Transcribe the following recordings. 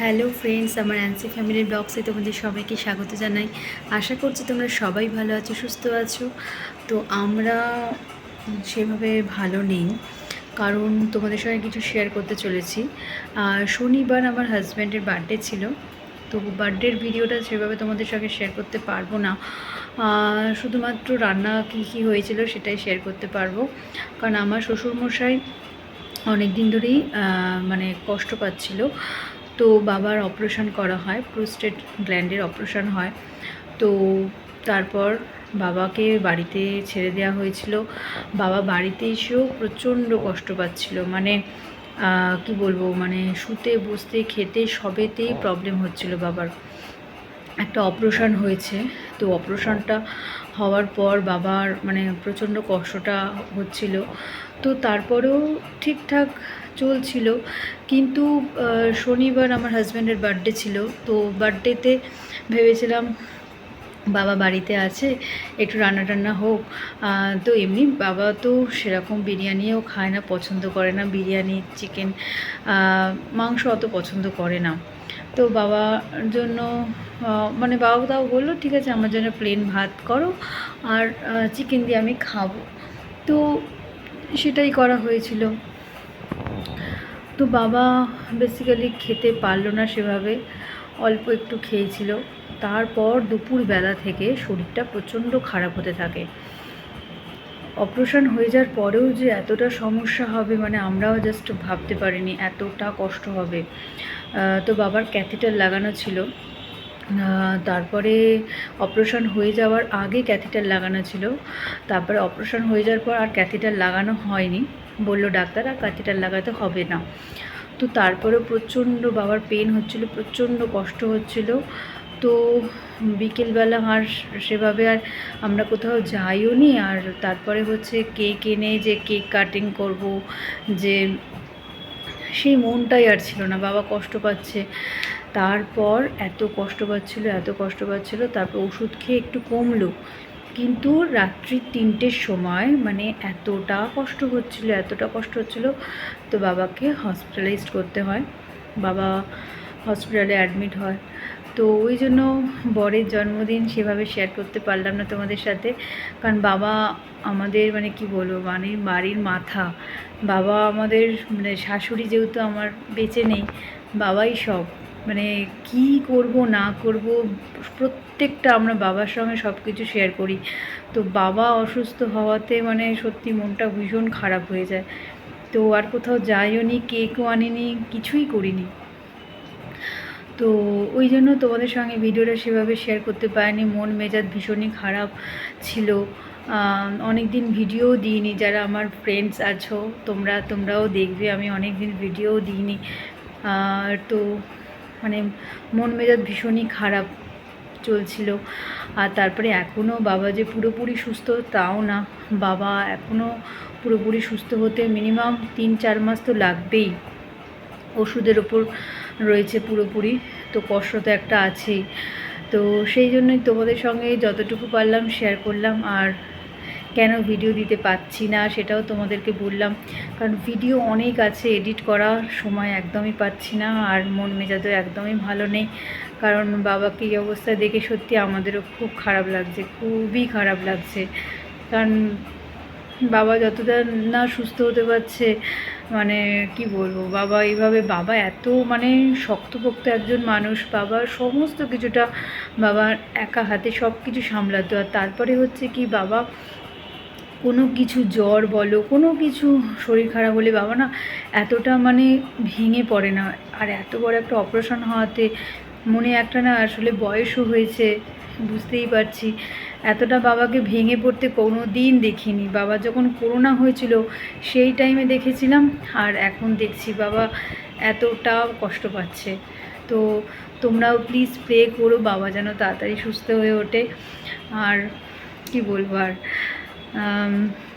Hello friends, আমার অ্যান্সি family ব্লগসে তোমাদের সবাইকে স্বাগত জানাই। আশা করছি তোমরা সবাই ভালো আছো, সুস্থ আছো। তো আমরা সেভাবে ভালো নেই, কারণ তোমাদের সঙ্গে কিছু শেয়ার করতে চলেছি। শনিবার আমার হাজব্যান্ডের বার্থডে ছিল, তো বার্থডের ভিডিওটা সেভাবে তোমাদের সঙ্গে শেয়ার করতে পারব না। শুধুমাত্র রান্না কী কী হয়েছিল সেটাই শেয়ার করতে পারব। কারণ আমার শ্বশুরমশাই অনেক দিন ধরেই মানে কষ্ট পাচ্ছিল। তো বাবার অপারেশন করা হয়, প্রোস্টেট গ্ল্যান্ডের অপারেশন হয়। তো তারপর বাবাকে বাড়িতে ছেড়ে দেওয়া হয়েছিল। বাবা বাড়িতে এসেও প্রচণ্ড কষ্ট পাচ্ছিল। মানে কি বলব মানে শুতে, বসতে, খেতে সবেতেই প্রবলেম হচ্ছিল বাবার। একটা অপারেশন হয়েছে। তো অপারেশনটা হওয়ার পর বাবার মানে প্রচণ্ড কষ্টটা হচ্ছিল। তো তারপরেও ঠিকঠাক চলছিল। কিন্তু শনিবার আমার হাজব্যান্ডের বার্থডে ছিল। তো বার্থডেতে ভেবেছিলাম বাবা বাড়িতে আছে, একটু রান্না টান্না হোক তো এমনি বাবা তো সেরকম বিরিয়ানিও খায় না, পছন্দ করে না। বিরিয়ানি চিকেন মাংস অত পছন্দ করে না। তো বাবার জন্য মানে বাবা তাও বলল, ঠিক আছে, আমার জন্য প্লেন ভাত করো আর চিকেন দিয়ে আমি খাব। তো সেটাই করা হয়েছিল। তো বাবা বেসিক্যালি খেতে পারল না সেভাবে, অল্প একটু খেয়েছিল। তারপর দুপুরবেলা থেকে শরীরটা প্রচণ্ড খারাপ হতে থাকে। অপারেশন হয়ে যাওয়ার পরেও যে এতটা সমস্যা হবে মানে আমরাও জাস্ট ভাবতে পারিনি এতটা কষ্ট হবে। তো বাবার ক্যাথেটার লাগানো ছিল। তারপরে অপারেশন হয়ে যাওয়ার আগে ক্যাথেটার লাগানো ছিল। তারপরে অপারেশন হয়ে যাওয়ার পর আর ক্যাথেটার লাগানো হয়নি। বলল, ডাক্তার, আর ক্যাথেটার লাগাতে হবে না। তো তারপরেও প্রচণ্ড বাবার পেন হচ্ছিল, প্রচণ্ড কষ্ট হচ্ছিল। তো বিকেলবেলা আর সেভাবে আর আমরা কোথাও যাইও নি। আর তারপরে হচ্ছে কেক এনে যে কেক কাটিং করব, যে সেই মনটাই আর ছিল না। বাবা কষ্ট পাচ্ছে। তারপর এত কষ্ট পাচ্ছিল, এত কষ্ট পাচ্ছিল, তারপর ওষুধ খেয়ে একটু কমলো। কিন্তু রাত্রি তিনটের সময় মানে এতটা কষ্ট হচ্ছিল, এতটা কষ্ট হচ্ছিল, তো বাবাকে হসপিটালাইজড করতে হয়। বাবা হসপিটালে অ্যাডমিট হয়। তো ওই জন্য বরের জন্মদিন সেভাবে শেয়ার করতে পারলাম না তোমাদের সাথে। কারণ বাবা আমাদের মানে কি বলব মানে বাড়ির মাথা। বাবা আমাদের মানে শাশুড়ি যেহেতু আমার বেঁচে নেই, বাবাই সব। মানে কি করব, না করব, প্রত্যেকটা আমরা বাবার সঙ্গে সব কিছু শেয়ার করি। তো বাবা অসুস্থ হওয়াতে মানে সত্যি মনটা ভীষণ খারাপ হয়ে যায়। তো আর কোথাও যাইও নি কেকও আনিনি, কিছুই করিনি। তো ওই জন্য তোমাদের সঙ্গে ভিডিওটা সেভাবে শেয়ার করতে পারিনি। মন মেজাজ ভীষণই খারাপ ছিল। অনেক দিন ভিডিও দিইনি। যারা আমার ফ্রেন্ডস আছো, তোমরা, তোমরাও দেখবে, আমি অনেক দিন ভিডিও দিইনি। আর তো মানে মন মেজাজ ভীষণই খারাপ চলছিল। আর তারপরে এখনও বাবা যে পুরোপুরি সুস্থ, তাও না। বাবা এখনও পুরোপুরি সুস্থ হতে মিনিমাম তিন চার মাস তো লাগবেই। ওষুধের ওপর রয়েছে পুরোপুরি, তো কষ্ট তো একটা আছেই। তো সেই জন্যই তোমাদের সঙ্গে যতটুকু পারলাম শেয়ার করলাম, আর কেন ভিডিও দিতে পারছি না সেটাও তোমাদেরকে বললাম। কারণ ভিডিও অনেক আছে এডিট করা সময় একদমই পাচ্ছি না, আর মন মেজাজও একদমই ভালো নেই। কারণ বাবাকে এই অবস্থায় দেখে সত্যি আমাদেরও খুব খারাপ লাগছে, খুবই খারাপ লাগছে। কারণ বাবা যতটা না সুস্থ হতে পারছে মানে কি বলব, বাবা এইভাবে, বাবা এত মানে শক্তপোক্ত একজন মানুষ বাবার সমস্ত কিছুটা বাবার একা হাতে সব কিছু সামলাতো। আর তারপরে হচ্ছে কি, বাবা কোনো কিছু জ্বর বলো, কোনো কিছু শরীর খারাপ হলে বাবা না এতটা মানে ভেঙে পড়ে না। আর এত বড় একটা অপারেশন হওয়াতে মনে একটা না আসলে বয়সও হয়েছে, বুঝতেই পারছি। এতটা বাবাকে ভেঙে পড়তে কোনো দিন দেখিনি। বাবা যখন করোনা হয়েছিল, সেই টাইমে দেখেছিলাম, আর এখন দেখছি বাবা এতটা কষ্ট পাচ্ছে। তো তোমরাও প্লিজ প্রে করো বাবা যেন তাড়াতাড়ি সুস্থ হয়ে ওঠে। আর কি বলব আর?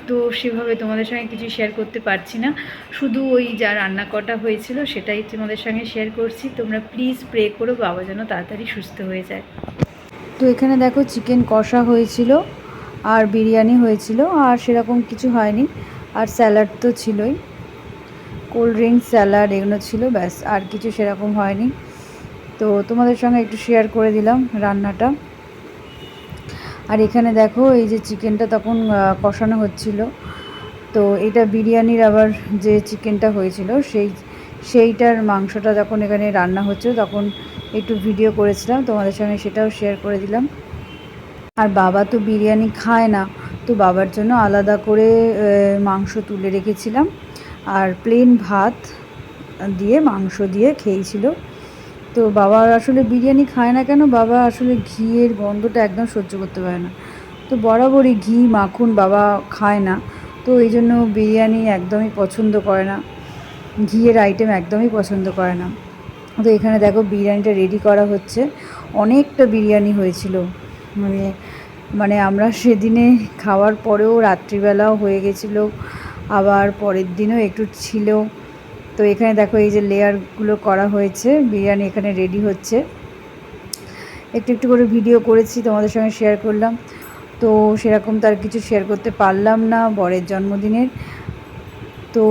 তো সেভাবে তোমাদের সঙ্গে কিছু শেয়ার করতে পারছি না। শুধু ওই যা রান্না কটা হয়েছিল সেটাই তোমাদের সঙ্গে শেয়ার করছি। তোমরা প্লিজ প্রে করো, বাবা যেন তাড়াতাড়ি সুস্থ হয়ে যায়। তো এখানে দেখো চিকেন কষা হয়েছিল আর বিরিয়ানি হয়েছিল, আর সেরকম কিছু হয়নি। আর স্যালাড তো ছিলই। কোল্ড ড্রিঙ্কস স্যালাড এগুলো ছিল, ব্যাস, আর কিছু সেরকম হয়নি। তো তোমাদের সঙ্গে একটু শেয়ার করে দিলাম রান্নাটা। আর এখানে দেখো, এই যে চিকেনটা তখন কষানো হচ্ছিল। তো এটা বিরিয়ানির আবার যে চিকেনটা হয়েছিল, সেই, সেইটার মাংসটা যখন এখানে রান্না হচ্ছে, তখন একটু ভিডিও করেছিলাম, তোমাদের সঙ্গে সেটাও শেয়ার করে দিলাম। আর বাবা তো বিরিয়ানি খায় না, তো বাবার জন্য আলাদা করে মাংস তুলে রেখেছিলাম। আর প্লেন ভাত দিয়ে, মাংস দিয়ে খেয়েছিল। তো বাবা আসলে বিরিয়ানি খায় না কেন? বাবা আসলে ঘিয়ের গন্ধটা একদম সহ্য করতে পারে না। তো বরাবরই ঘি, মাখন বাবা খায় না। তো এই জন্য বিরিয়ানি একদমই পছন্দ করে না। ঘিয়ের আইটেম একদমই পছন্দ করে না। তো এখানে দেখো বিরিয়ানিটা রেডি করা হচ্ছে। অনেকটা বিরিয়ানি হয়েছিল। মানে মানে আমরা সেদিনে খাওয়ার পরেও রাত্রিবেলাও হয়ে গেছিল। আবার পরের দিনও একটু ছিল। তো এখানে দেখো এই যে লেয়ারগুলো করা হয়েছে, বিরিয়ানি এখানে রেডি হচ্ছে। একটু একটু করে ভিডিও করেছি, তোমাদের সঙ্গে শেয়ার করলাম। তো সেরকম তার কিছু শেয়ার করতে পারলাম না বরের জন্মদিনের। তো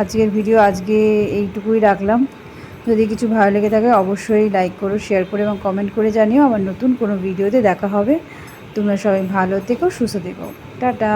আজকের ভিডিও আজকে এইটুকুই রাখলাম। যদি কিছু ভালো লেগে থাকে অবশ্যই লাইক করো শেয়ার করে এবং কমেন্ট করে জানিও আবার নতুন কোনো ভিডিওতে দেখা হবে। তোমরা সবাই ভালো থেকো, সুস্থ থেকো। টাটা!